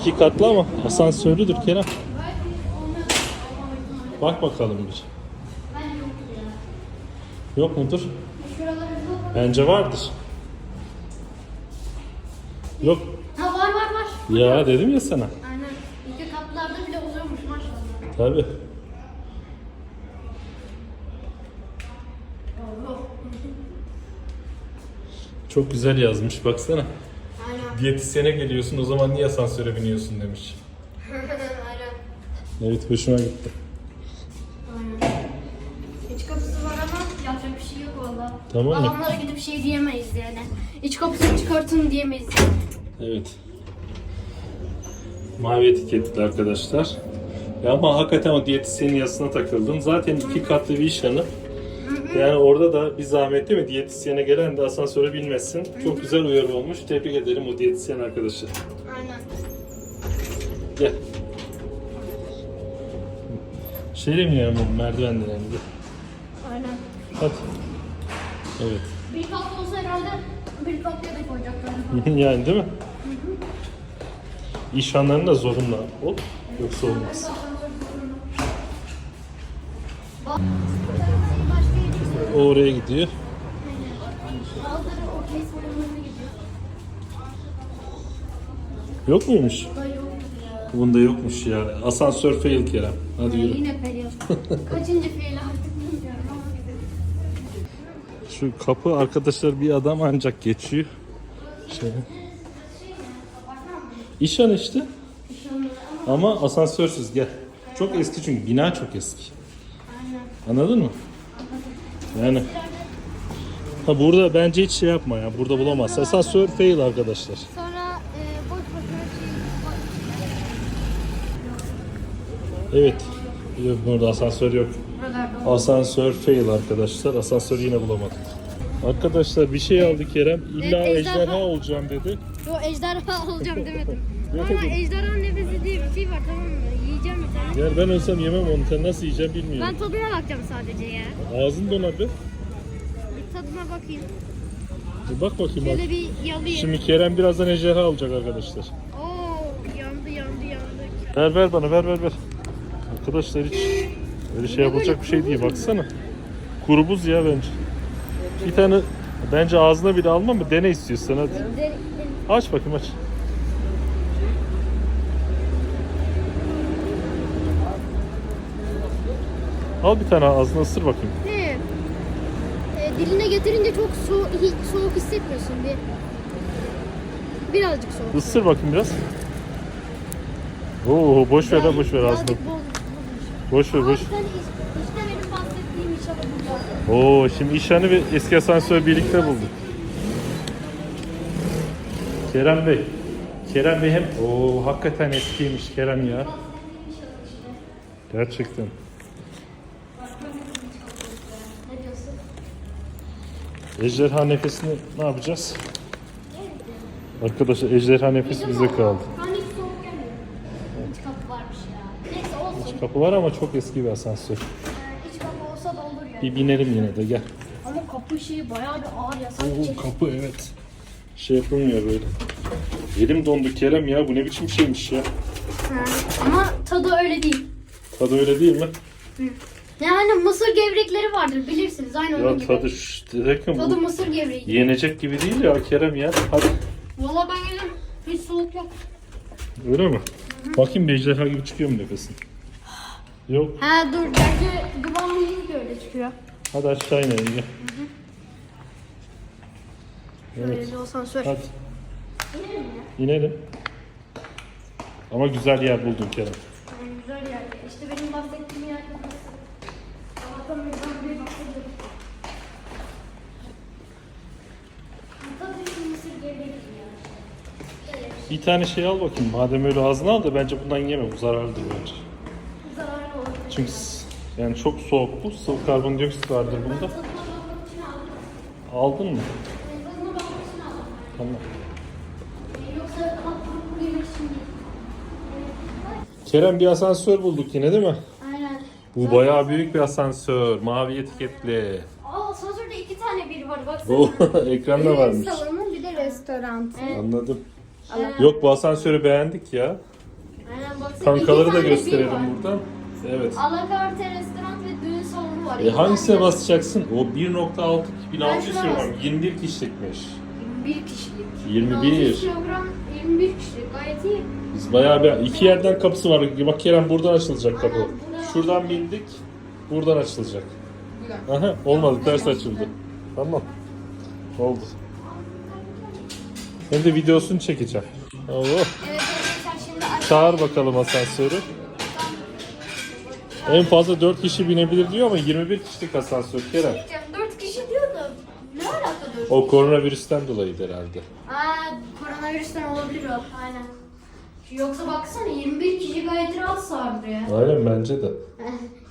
İki katlı ama asansörlüdür Kerem. Bak bakalım bir. Yok mudur? Bence vardır. Yok. Ha var var var. Ya dedim ya sana. Aynen. İki katlarda bile oluyormuş maşallah. Tabi. Çok güzel yazmış baksana. Diyetisyene geliyorsun o zaman niye asansöre biniyorsun demiş. Aynen. Evet hoşuma gitti. Aynen. İç kapısı var ama yapacak bir şey yok valla. Tamam mı? Babamlara gidip şey diyemeyiz yani. İç kapısını çıkartın diyemeyiz. Evet. Mavi etiketli arkadaşlar. Ya ama hakikaten o diyetisyenin yazısına takıldım. Zaten iki katlı bir iş hanı. Yani orada da bir zahmet değil mi? Diyetisyene gelen de asansöre binmesin. Çok güzel uyarı olmuş. Tebrik ederim o diyetisyen arkadaşı. Aynen. Gel. Şeyle mi yani merdivenden indi? Aynen. Hadi. Evet. Bir katlı olsa herhalde bir katlıya da koyacaklar. yani değil mi? İş hanlarının da zorunlu ol. Yoksa olmaz. O oraya gidiyor. Yok muymuş? Bunda yokmuş ya. Asansör fail Kerem. Hadi yürü. Yine periyot. Kaçıncı fiil artık bilmiyorum ama. Şu kapı arkadaşlar bir adam ancak geçiyor. Şey. İşan işte. Ama asansörsüz gel. Çok eski çünkü bina çok eski. Anladın mı? Yani Ha burada bence hiç şey yapma ya. Burada bulamazsın. Asansör fail arkadaşlar. Sonra e, boş boşuna Evet. Yok, Burada asansör yok. Asansör fail arkadaşlar. Asansör yine bulamadık. Arkadaşlar bir şey aldı Kerem. İlla Evet, ejderha ejderha. olacağım dedi. Yo ejderha olacağım demedim. Ama ejderha nefesi diye bir şey var tamam mı? Yani ben olsam yemem onu. Sen nasıl yiyeceğim bilmiyorum. Ben tadına bakacağım sadece ya. Ağzın donar be. Bir tadına bakayım. Bir bak bakayım bak. Şöyle bir yalayayım. Şimdi Kerem birazdan ejderha alacak arkadaşlar. Oo yandı yandı yandı. Ver ver bana ver ver ver. Arkadaşlar hiç öyle şey yapılacak bir şey değil baksana. Kuru buz ya bence. Bir tane bence ağzına bile alma mı? Dene istiyorsan hadi. Aç bakayım aç. Al bir tane ağzına ısır bakayım. de- e, diline getirince çok so hiç soğuk hissetmiyorsun bir. Birazcık soğuk. Isır bakayım biraz. Oo boş ver la boş ver. Birazcık bozmuş. Boş ver boş. is- işte benim bahsettiğim iş ama. Oo şimdi işhanı ve eski asansör birlikte bulduk. Kerem Bey. Kerem Bey hem o hakikaten eskiymiş Kerem ya. Gerçekten. Ne diyorsun? Ejderha nefesini ne yapacağız? Arkadaşlar ejderha nefesi bize kaldı. Hani hiç soğuk gelmiyor. İç kapı varmış ya. Neyse olsun. Kapı var ama çok eski bir asansör. Ee, İç kapı olsa da olur yani. Bir binelim yine de gel. Ama kapı şeyi bayağı bir ağır ya. Sanki Oo, kapı evet. Şey yapılmıyor böyle. Elim dondu Kerem ya bu ne biçim şeymiş ya. Ha, Ama tadı öyle değil. Tadı öyle değil mi? Yani mısır gevrekleri vardır bilirsiniz aynı onun Ya gibi. tadı şu Tadı bu mısır gevreği. yenecek gibi değil ya Kerem ya. Hadi. Valla ben yedim. Hiç soğuk yok. Öyle mi? Bakayım bir ejderha gibi çıkıyor mu nefesin? Yok. Ha dur bence iyi de öyle çıkıyor. Hadi aşağı inelim gel. Evet. bir asansör. Hadi İnelim. Ama güzel yer buldum Kerem. Yani güzel yer. İşte benim bahsettiğim yer burası. Bir tane şey al bakayım. Madem öyle ağzına al da bence bundan yeme. Bu zararlıdır bence. zararlı olur. Çünkü yani çok soğuk bu. Sıvı karbondioksit vardır bunda. Aldın mı? Tamam. Kerem bir asansör bulduk yine değil mi? Bu bayağı büyük bir asansör. Mavi etiketli. Aa asansörde iki tane bir var baksana. Oo ekranda varmış. salonu bir de rest. restoran. Evet. Anladım. Evet. Yok bu asansörü beğendik ya. Aynen baksana. Kankaları da gösterelim buradan. Evet. Alakarte restoran ve düğün salonu var. E hangisine basacaksın? O 1.6 1600 şuna lira var. bastım. 21 kişilikmiş. 21 kişilik. 21. 600 kilogram 21 kişilik gayet iyi. Biz bayağı bir iki yerden kapısı var. Bak Kerem buradan açılacak kapı. Aynen, buradan Şuradan bindik. Buradan açılacak. Aha olmadı ters açıldı. Tamam. Oldu. Hem de videosunu çekeceğim. Allah. Evet arkadaşlar şimdi aç- Çağır bakalım asansörü. En fazla 4 kişi binebilir diyor ama 21 kişilik asansör Kerem. 4 kişi diyordu. Ne alaka 4 O koronavirüsten dolayıydı herhalde. Aa koronavirüsten olabilir o. Aynen. Yoksa baksana 21 kişi gayet rahat sığardır ya. Aynen bence de.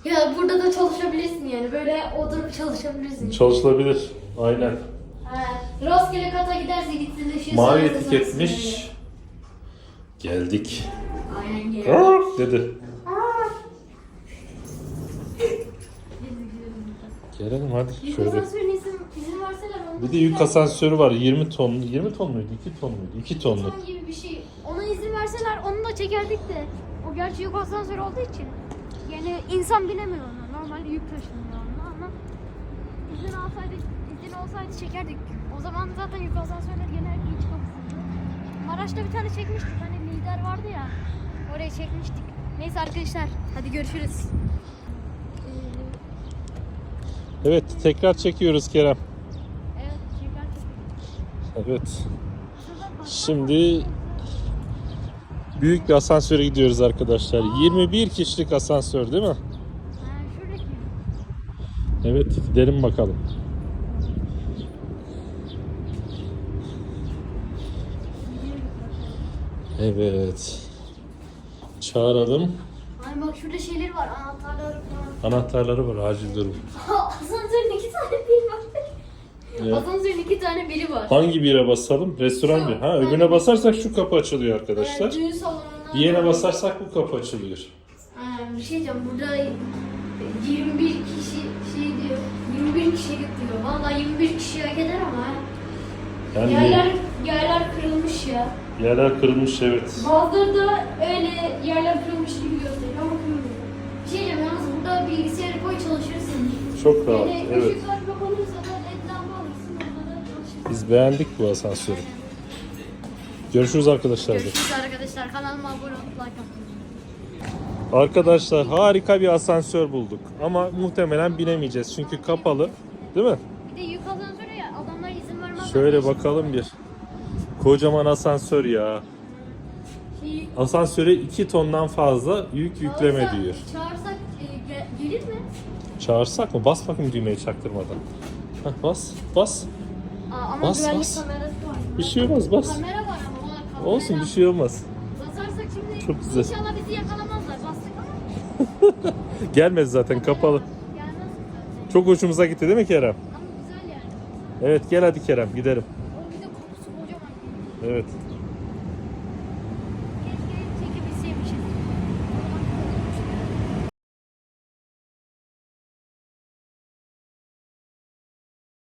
ya burada da çalışabilirsin yani. Böyle oturup çalışabilirsin. Çalışılabilir. Aynen. Ha, rastgele kata giderse gitsin ışığı Mavi sararsa etiketmiş. Geldik. Aynen gel. Arr dedi. Gelelim hadi şöyle. asansörüne Bir de yük asansörü var 20 ton. 20 ton muydu? 2 ton muydu? 2 tonluk. Ton gibi bir şey. Ona izin verseler onu da çekerdik de. O gerçi yük asansörü olduğu için. Yani insan binemiyor ona. Normal yük taşınıyor onunla ama izin alsaydık, izin olsaydı çekerdik. O zaman zaten yük asansörleri genel iç kapısıydı. Maraş'ta bir tane çekmiştik. Hani lider vardı ya. Oraya çekmiştik. Neyse arkadaşlar hadi görüşürüz. Evet tekrar çekiyoruz Kerem. Evet. Şimdi büyük bir asansöre gidiyoruz arkadaşlar. 21 kişilik asansör değil mi? Evet gidelim bakalım. Evet. Çağıralım. Hani bak şurada şeyler var anahtarları falan. Anahtarları var acil durum. Asansörün iki tane biri var. Evet. Asansörün iki tane biri var. Hangi bire basalım? Restoran Şu. bir. Ha öbürüne basarsak şu kapı açılıyor arkadaşlar. Evet, düğün salonuna. Diğerine basarsak bu kapı açılıyor. Bir şey diyeceğim burada 21 kişi şey diyor. 21 kişilik diyor. Vallahi 21 kişi hak eder ama. Yani Yerler, yerler kırılmış ya. yerler kırılmış evet. Bazıları da öyle yerler kırılmış gibi gösteriyor ama kırılmıyor. Bir şey diyeceğim yalnız burada bilgisayarı koy çalışırsın. Çok rahat Yani evet. ışıklar kapanırsa da led lamba alırsın orada da çalışırsın. Biz beğendik bu asansörü. Görüşürüz arkadaşlar. Görüşürüz arkadaşlar. Kanalıma abone olup like atmayı. Arkadaşlar harika bir asansör bulduk. Ama muhtemelen binemeyeceğiz çünkü kapalı. Değil mi? Bir de yük asansörü ya adamlar izin vermez. Şöyle bakalım bir. Kocaman asansör ya. Şey, Asansöre 2 tondan fazla yük yükleme çağırsak- diyor. Çağırsak e, gel- gelir mi? Çağırsak mı? Bas bakayım düğmeyi çaktırmadan. Hah, bas, bas. Aa, ama Bas, güvenlik bas. kamerası var. Bir şey olmaz, bas. Kamera var ama ona kamera. Olsun bir şey olmaz. Basarsak şimdi Çok güzel. inşallah bizi yakalamazlar. Bastık ama Gelmez zaten kapalı. gelmez zaten. Çok hoşumuza gitti değil mi Kerem? Ama güzel yani. Evet gel hadi Kerem gidelim. O bir de kokusu kocaman. Evet.